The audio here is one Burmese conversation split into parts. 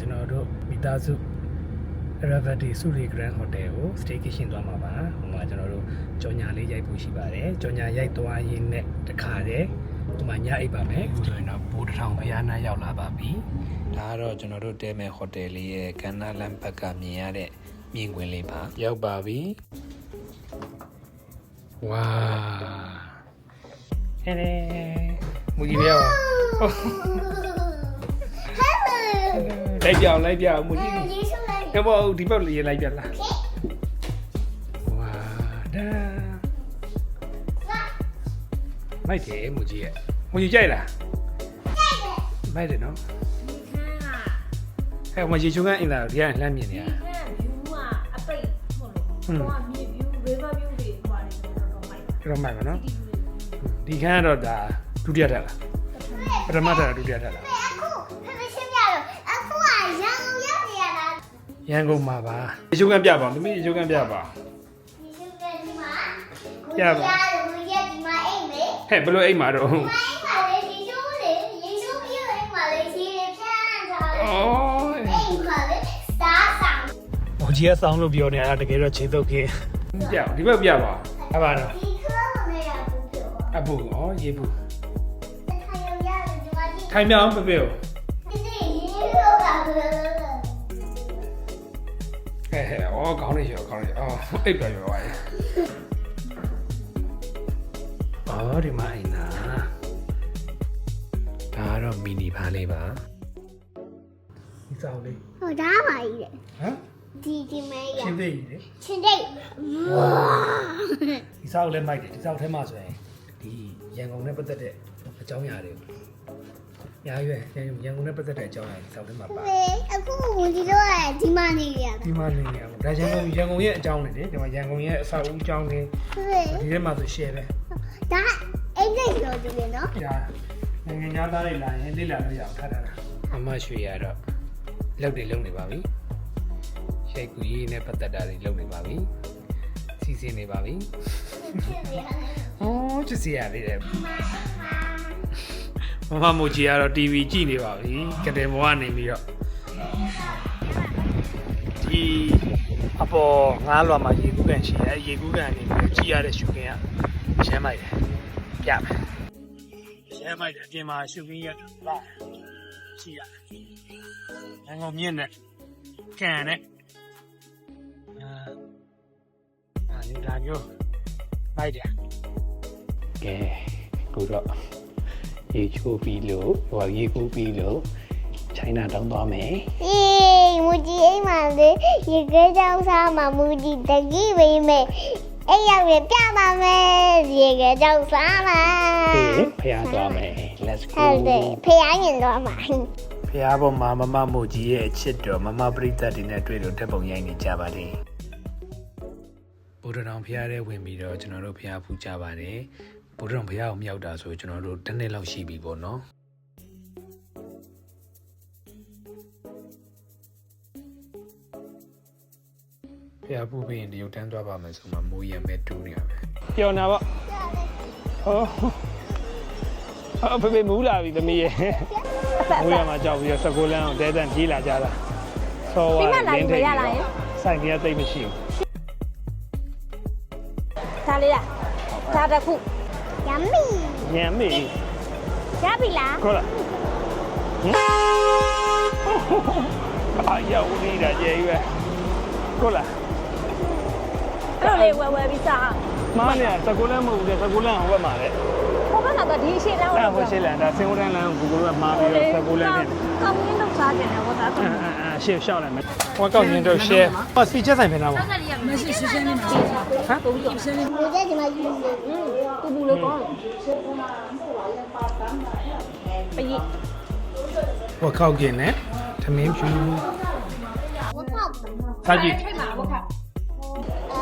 ကျွန်တော်တို့မိသားစု Ravati Suri Grand Hotel ကို staycation သွားမှာပါဟိုမှာကျွန်တော်တို့ကြော်ညာလေးရိုက်ဖို့ရှိပါတယ်ကြော်ညာရိုက်သွားရင်းနဲ့တခါတည်းဟိုမှာညအိပ်ပါမယ်အခုဆိုရင်တော့ဘူတထောင်ဖျားနာရောက်လာပါပြီဒါကတော့ကျွန်တော်တို့တဲမဲ့ဟိုတယ်လေးရဲ့ကန္နာလမ်ဘက်ကမြင်ရတဲ့မြင်ကွင်းလေးပါရောက်ပါပြီဝါဟဲ့လေမူကြီးပြော လိုက်ပြောင်းလိုက်ပြောင်းမူကြီးကဘောဒီဘက်လေးလိုက်ပြန်လားဝါဒါမိုက်တယ်မူကြီးရဲ့မူကြီးကြိုက်လားမိုက်တယ်နော်အဲမကြီးချုံကအင်လာဒီကလှမ်းမြင်နေရတော့မိုက်ပါနော်ဒီခန်းကတော့ဒါဒုတိယထပ်လားပထမထပ်လားဒုတိယထပ်လား ရန်ကုန်မှာပါရေချုံကပြပါမမီရေချုံကပြပါဟဲ့ဘယ်လိုအိမ်မှာတော့ဩဟိုကြီးကစောင်းလို့ပြောနေတာတကယ်တော့ခြေတုပ်ခင်းပြဒီဘက်ပြပါအဲ့ပါတော့အပူဩရေဘူးထိုင်မြောင်းပပေ ဟဲ့ဟဲ့ဩခေါင်းလေးရောခေါင်းလေးဩအိပ်တော်ရောပါရဲ့ဩဒီမှာအိမ်နာဒါကတော့မီနီဖားလေးပါဒီစောင်းလေးဟိုဒါပါကြီးဟမ်ဒီဒီမဲရချင်းသေးလေချင်းတိတ်ဝါဒီစောက်လည်းမိုက်တယ်ဒီစောက်ထဲမှာဆိုရင်ဒီရန်ကုန်နဲ့ပတ်သက်တဲ့အကြောင်းအရာတွေ များရွယ်ရန်ကုန်နဲ့ပတ်သက်တဲ့အကြောင်းအရာတွေစောက်ထဲမှာပါလေအခုဝင်ဒီတော့ဒီမနေရတာဒီမှာနေနေအောင်ဒါရန်ကုန်ရန်ကုန်ရဲ့အကြောင်းတွေလေဒီမှာရန်ကုန်ရဲ့အဆောက်အဦအကြောင်းတွေလေဒီထဲမှာဆို share ပဲဒါအိတ်လေးတော့ဒီလေနော်ဒါနိုင်ငံသားသားတွေလာရင်လေ့လာလို့ရအောင်ထားတာအမရွှေရတော့လောက်တွေလုံနေပါပြီရှိတ်ကူရေးနဲ့ပတ်သက်တာတွေလုံနေပါပြီစီစဉ်နေပါပြီ။အော်ချစ်စီရလေးတယ်။ မမမိုကြီးကတော့ TV ကြည့်နေပါပြီ။ကတဲ့ဘဝကနေပြီးတော့ဒီအပေါ်ငားလွာမှာရေကူးကန်ရှိတယ်။ရေကူးကန်နေပြီးကြည့်ရတဲ့ရှုခင်းကရှမ်းမိုက်တယ်။ပြမယ်။ရှမ်းမိုက်တယ်အပြင်မှာရှုခင်းရက်လာကြည့်ရတယ်။ရန်ကုန်မြင့်နဲ့ကန်နဲ့အာအာဒီဒါမျိုးမိုက်တယ်။ကဲကိုတော့ ရေချိုးပြီးလို့ဟိုရေကူးပြီးလို့ချိုင်းနာတောင်းသွားမယ်အေးမူကြီးအိမ်မှာလေရေခဲကြောင်းစားမှာမူကြီးတကြီးဝေးမယ်အဲ့ရောက်ရင်ပြပါမယ်ရေခဲကြောင်းစားမှာဒီဖျားသွားမယ် let's go ဟုတ်တယ်ဖះရင်တော့မှာဖျားပေါ်မှာမမမို့ကြီးရဲ့အချစ်တော်မမပရိသတ်တွေနဲ့တွေ့လို့တက်ပုံရိုက်နေကြပါတယ်ဘုရားတော်ဖျားတဲ့ဝင်ပြီးတော့ကျွန်တော်တို့ဖျားဖူးကြပါတယ် ဘုရားတော်ဖျားကိုမြောက်တာဆိုကျွန်တော်တို့တစ်နှစ်လောက်ရှိပြီပေါ့နော်ဖျားဖူးပြီးရင်တရုတ်တန်းသွားပါမယ်ဆိုမှမိုးရံမဲ့တူးနေရပဲပြောင်းတာပေါ့ဟောဟောဖေဖေမူးလာပြီသမီးရဲ့မူးရမှာကြောက်ပြီးတော့စကိုလန်းအောင်တဲတန်ကြီးလာကြတာဆောဝါဆိုင်ကြီးတိတ်မရှိဘူးဒါလေးလားဒါတစ်ခု ယမ်မီညံမေးရပြီလားခေါ်လာအာရောက်နေတာကျေရွယ်ခေါ်လာအဲ့လိုလေးဝယ်ဝယ်ပြီးစားမားနေစကိုလန်းမဟုတ် ဘူးစကိုလန်းဟိုဘက်မှာလေဟိုဘက်ကတော့ဒီအရှိလမ်းအဲ့ဟိုရှေ့လန်ဒါစင်ဝတန်းလန်းကိုကိုကမားပြီးတော့စကိုလန်းနဲ့ကောင်းရင်းတော့စားတယ်နော်ဒါဆိုအာအာရှေ့ရှောက်လိုက်မယ်ဟိုကောက်ရင်တော့ share ဟောစီချက်ဆိုင်ပြန်လာပါမရှိရှင်းရှင်းလေးမှာဟာပုံပြီးရှင်းလေးမူကြီးဒီမှာယူနေပူပူလေးကောင်းပကြီးဟိုကောက်ရင်နဲ့သမင်းဖြူဝတ်ပေါက်စားကြည့်ထိတ်မှာဟုတ်ခါအဲ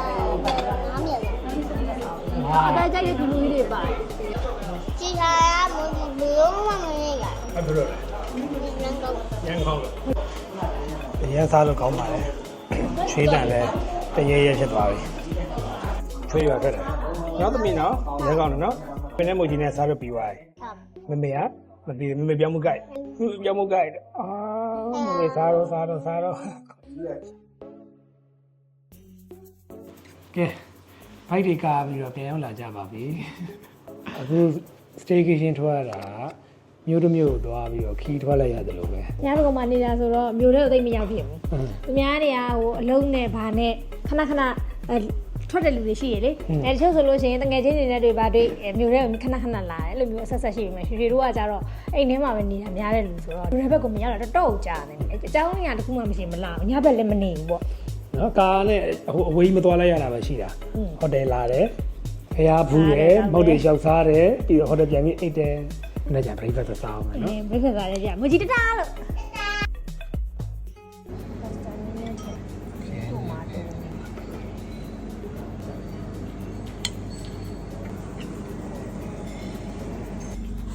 အားမြင်လားအတိုင်းကြိုက်တဲ့ဒီလူကြီးတွေပါ ကြည်လာရမူကြီးဘယ်လိုမှမနေရအဲ့ဘယ်လိုလဲဒီလမ်းတော့ရန်ကောင်းလို့အရင်စားလို့ကောင်းပါလေချွေးတန်လဲတရေရဲဖြစ်သွားပြီချွေးရွာခဲ့တယ်နောက်သမီးနော်ရန်ကောင်းတယ်နော်ပင်နဲ့မုတ်ကြီးနဲ့စားလို့ပြီးသွားပြီဟုတ်မမေကမပြီးမမေပြောင်းမှုကြိုက်ပြောင်းမှုကြိုက်အာမအေးစားတော့စားတော့စားတော့ကဲဘိုက်တွေကာပြီးတော့ပြန်ရောက်လာကြပါပြီအခု staycation ထွက်ရတာမြို့တစ်မြို့ကိုသွားပြီးတော့ခီးထွက်လိုက်ရတယ်လို့ပဲညဘက်ကမှနေတာဆိုတော့မျိုးတွေကိုသိမရောက်ဖြစ်ဘူးဟွန်းသူများတွေကဟိုအလုံးနဲ့ဗာနဲ့ခဏခဏအဲထွက်တဲ့လူတွေရှိရလေအဲတချို့ဆိုလို့ရှိရင်တငယ်ချင်းတွေနဲ့တွေပါတွေအဲမျိုးတွေကိုခဏခဏလာတယ်အဲ့လိုမျိုးအဆက်ဆက်ရှိပြီမယ်ရွှေရွှေတို့ကကြတော့အိမ်ထဲမှာပဲနေတာများတဲ့လူဆိုတော့လူတွေဘက်ကမရောက်တာတော်တော်ကြာနေတယ်အကြောင်းရင်းကတခုမှမရှိမလားညဘက်လည်းမနေဘူးပေါ့နော်ကာနဲ့ဟိုအဝေးမသွားလိုက်ရတာပဲရှိတာอืมဟိုတယ်လာတယ် ဖျားဖူးတယ်မုတ်တွေလျှောက်စားတယ်ပြီးတော့ဟိုတယ်ပြန်ပြီးအိတ်တယ်နေ့ကျ breakfast စားအောင်မယ်အဲနော်ဘိတ်ခက်ကလည်းကြာမကြီးတတားလို့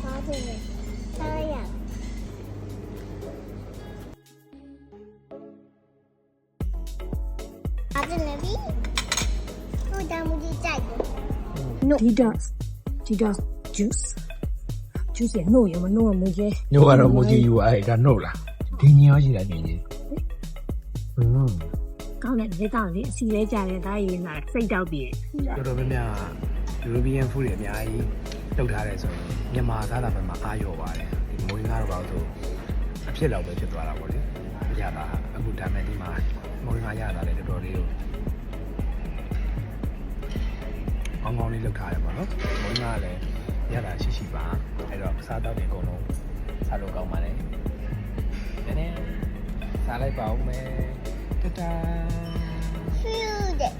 စားတယ်စားရအားတယ်လေဒီဟိုတမှုကြီးကြိုက်တယ် no detox detox juice juice ရဲ့ no ရမ no မကြဲညိုကတော့မူကြီးယူအဲ့ဒါနှုတ်လားဒီညရောရှိတာနေကြီးอืมကောင်းတဲ့ဒေတာလေးအစီလဲကြတယ်ဒါရင်းလာစိတ်တောက်ပြီးတော်တော်များများ European food တွေအများကြီးလောက်ထားတယ်ဆိုရင်မြန်မာသားတာဘက်မှာအားရောပါတယ်ဒီမွေးငါတော့ပါဆိုအဖြစ်လောက်ပဲဖြစ်သွားတာပေါ့လေအရတာအခုဒါမဲ့ဒီမှာမွေးငါရတာလည်းတော်တော်လေးကို ကောင်းကောင်းလေးလောက်ထားရပါတော့မွေးငါလည်းရတာရှိရှိပါအဲ့တော့စားတော့ဒီအကုန်လုံးစားလို့ကောင်းပါလေနည်းနည်းစားလိုက်ပါဦးမယ်တတာဖြူတဲ့